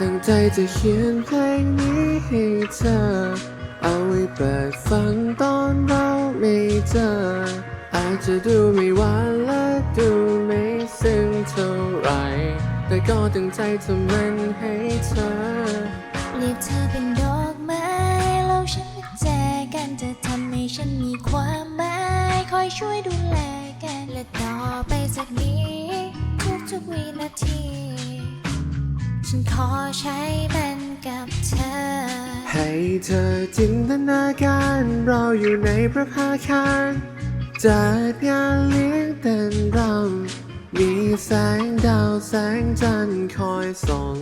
ตั้งใจจะเขียนเพลงนี้ให้เธอ เอาไว้เปิดฟังตอนเราไม่เจอ อาจจะดูไม่หวานและดูไม่ซึ้งเท่าไร แต่ก็ตั้งใจทำมันให้เธอเรียกเธอเป็นดอกไม้แล้วฉันแจกันจะทำให้ฉันมีความหมายคอยช่วยดูแลกัน และต่อไปจากนี้ ทุกๆวินาที ฉันขอใช้เป็นกับเธอ ให้เธอจินตนาการเราอยู่ในพระภาคารจัดงานเลี้ยงเต้นรำมีแสงดาวแสงจันทร์คอยส่อง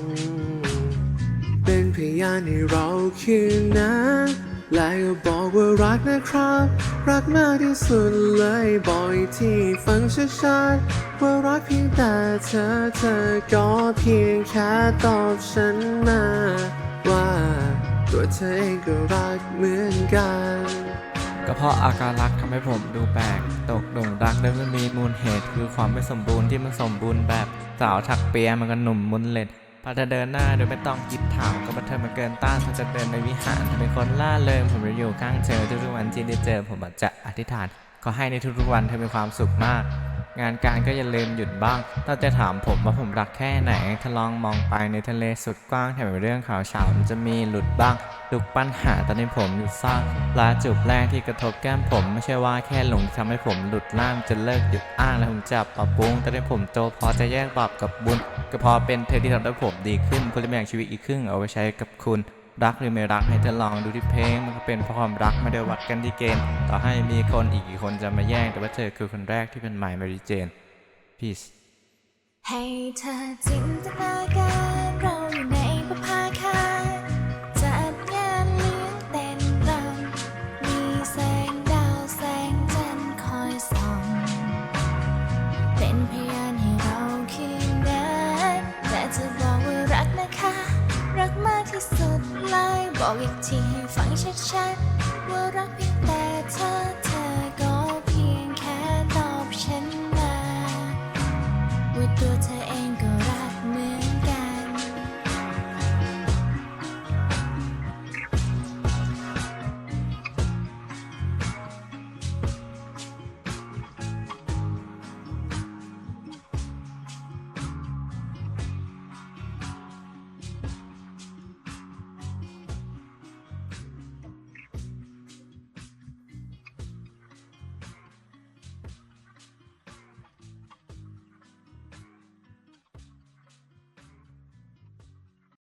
เป็นพยานให้เราคืนนั้น และก็บอกว่ารักนะครับ รักมากที่สุดเลยบอกอีกที่ฟังชัดๆว่ารักเพียงแต่เธอเธอก็เพียงแค่ตอบฉันมา ว่าตัวเธอเองก็รักเหมือนกันก็เพราะอาการรักทำให้ผมดูแปลกตกหลุมรักโดยไม่มีมูลเหตุ คือความไม่สมบูรณ์ที่มันสมบูรณ์แบบสาวถักเปียมันก็หนุ่มมุนเล็ด พอเธอเดินหน้าโดยไม่ต้องคิดถามก็บันเทิงมาเกินต้านเธอจะเดินในวิหารเธอเป็นคนล่าเริงผมจะอยู่ข้างเธอทุกๆวันที่ได้เจอผมจะอธิษฐานขอให้ในทุกๆวันเธอมีความสุขมาก งานการก็อย่าลืมหยุดบ้าง ถ้าจะถามผมว่าผมรักแค่ไหนถ้าลองมองไปในทะเลสุดกว้างแถวเรื่องข่าวเช้ามันจะมีหลุดบ้างทุกปัญหาตอนนี้ผมหยุดสร้างลาจูบแรกที่กระทบแก้มผมไม่ใช่ว่าแค่หลงที่ทำให้ผมหลุดล่ามจะเลิกหยุดอ้างและผมจะปรับปรุงแต่ได้ผมโตพอจะแยกบาปกับบุญ ก็พอเป็นเธอที่ทำให้ผมดีขึ้นคุณจะแบ่งชีวิตอีกครึ่งเอาไว้ใช้กับคุณ รักหรือไม่รักให้เธอลองดูที่เพลงมันก็เป็นเพราะความรักไม่ได้วัดกันที่เกณฑ์ต่อให้มีคนอีกกี่คนจะมาแย่ง แต่ว่าเธอคือคนแรกที่เป็นหมายมาริเจน peace ให้เธอจินตนาการ อีกทีให้ฟังชัดๆว่ารักเพียงแต่เธอ